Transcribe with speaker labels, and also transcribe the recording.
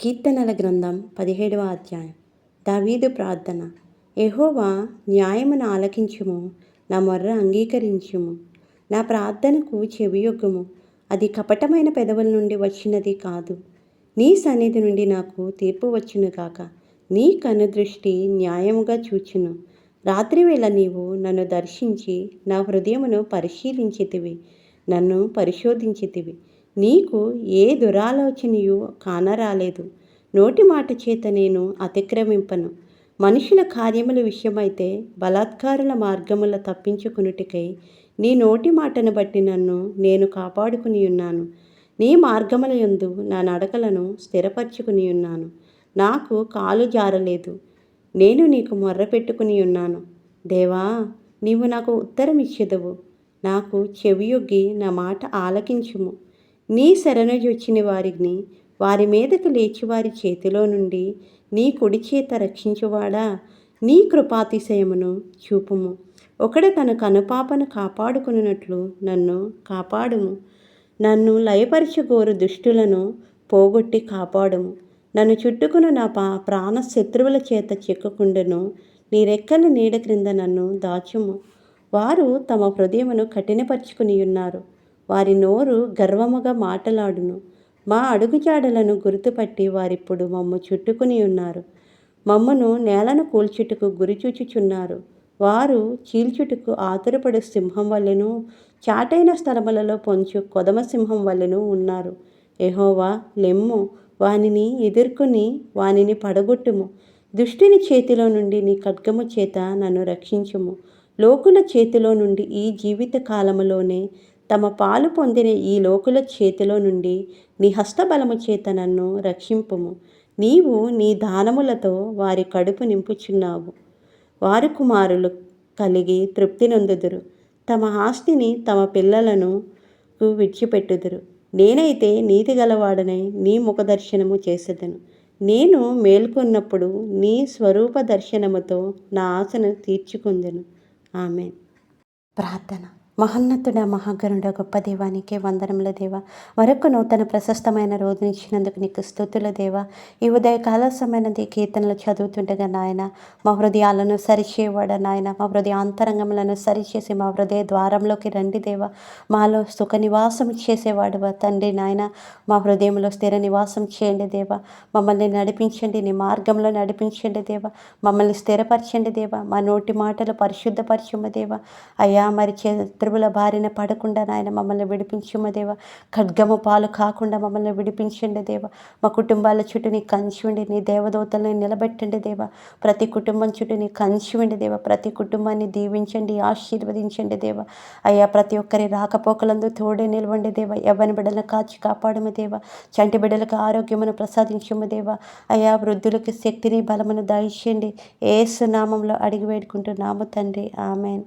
Speaker 1: కీర్తనల గ్రంథం పదిహేడవ అధ్యాయం. దావీదు ప్రార్థన. ఎహోవా న్యాయమును ఆలకించుము నా మొర్ర అంగీకరించుము నా ప్రార్థనకు చెవియొగ్గుము. అది కపటమైన పెదవుల నుండి వచ్చినది కాదు. నీ సన్నిధి నుండి నాకు తీర్పు వచ్చును కాక నీ కనుదృష్టి న్యాయముగా చూచును. రాత్రివేళ నీవు నన్ను దర్శించి నా హృదయమును పరిశీలించితివి నన్ను పరిశోధించితివి. నీకు ఏ దురాలోచనయు కానరాలేదు. నోటి మాట చేత నేను అతిక్రమింపను. మనుషుల కార్యముల విషయమైతే బలాత్కారుల మార్గముల తప్పించుకునుటికై నీ నోటి మాటను బట్టి నన్ను నేను కాపాడుకుని ఉన్నాను నీ మార్గముల యందు నా నడకలను స్థిరపరచుకుని ఉన్నాను నాకు కాలు జారలేదు. నేను నీకు మొర్ర పెట్టుకుని ఉన్నాను దేవా నీవు నాకు ఉత్తరం ఇచ్చెదవు నాకు చెవియొగ్గి నా మాట ఆలకించుము. నీ శరణుజొచ్చిన వారిని వారి మీదకు లేచి వారి చేతిలో నుండి నీ కుడి చేత రక్షించువాడా? నీ కృపాతిశయమును చూపుము. ఒకడు తన కనుపాపను కాపాడుకున్నట్లు నన్ను కాపాడుము. నన్ను లయపరచగోరు దుష్టులను పోగొట్టి కాపాడుము. నన్ను చుట్టుకున్న నా పా ప్రాణ శత్రువుల చేత చిక్కుకుండెను. నీ రెక్కల నీడ క్రింద నన్ను దాచుము. వారు తమ హృదయమును కఠినపరుచుకుని ఉన్నారు వారి నోరు గర్వముగా మాటలాడును. మా అడుగుజాడలను గుర్తుపట్టి వారిప్పుడు మమ్మ చుట్టుకుని ఉన్నారు. మమ్మను నేలను కూల్చుటకు గురిచూచుచున్నారు వారు చీల్చుటకు ఆతురపడు సింహం వల్లెను చాటైన స్థలములలో పొంచు కొదమ సింహం వల్లెను ఉన్నారు. ఎహోవా లెమ్ము వానిని ఎదుర్కొని వానిని పడగొట్టుము. దుష్టిని చేతిలో నుండి నీ ఖడ్గము చేత నన్ను రక్షించుము. లోకుల చేతిలో నుండి ఈ జీవిత కాలములోనే తమ పాలు పొందిన ఈ లోకుల చేతిలో నుండి నీ హస్తబలము చేత నన్ను రక్షింపుము. నీవు నీ దానములతో వారి కడుపు నింపుచున్నావు. వారి కుమారులు కలిగి తృప్తి నొందుదురు. తమ ఆస్తిని తమ పిల్లలను విడిచిపెట్టుదురు. నేనైతే నీతి గలవాడనై నీ ముఖ దర్శనము చేసేదను. నేను మేల్కొన్నప్పుడు నీ స్వరూప దర్శనముతో నా ఆశను తీర్చుకుందెను. ఆమె ప్రార్థన. మహోన్నతుడ మహాగరుడ గొప్ప దేవానికి వందనముల దేవ. మరొక నూతన ప్రశస్తమైన రోజుని ఇచ్చినందుకు నీకు స్థుతుల దేవ. ఈ ఉదయ కాలసమైనది కీర్తనలు చదువుతుండగా నాయన మా హృదయాలను సరిచేవాడ నాయన. మా హృదయ అంతరంగములను సరిచేసి మా హృదయ ద్వారంలోకి రండి దేవ. మాలో సుఖ నివాసం చేసేవాడు తండ్రి నాయన. మా హృదయంలో స్థిర నివాసం చేయండి దేవ. మమ్మల్ని నడిపించండి నీ మార్గంలో నడిపించండి దేవ. మమ్మల్ని స్థిరపరచండి దేవ. మా నోటి మాటలు పరిశుద్ధపరచుమ దేవ. అయ్యా మరి చే శత్రువుల బారిన పడకుండా నాయన మమ్మల్ని విడిపించుమ దేవ. ఖడ్గము పాలు కాకుండా మమ్మల్ని విడిపించండి దేవ. మా కుటుంబాల చుట్టూ నీ కంచుండి నీ దేవదూతల్ని నిలబెట్టండి దేవ. ప్రతి కుటుంబం చుట్టూ నీ కంచుండి దేవ. ప్రతి కుటుంబాన్ని దీవించండి ఆశీర్వదించండి దేవ. అయ్యా ప్రతి ఒక్కరి రాకపోకలందు తోడే నిలవండి దేవ. ఎవరి బిడ్డలను కాచి కాపాడము దేవ. చంటి బిడ్డలకు ఆరోగ్యమును ప్రసాదించము దేవ. అయ్యా వృద్ధులకు శక్తిని బలమును దయచేయండి. ఏసు నామంలో అడిగి వేడుకుంటున్నాము తండ్రి. ఆమెన్.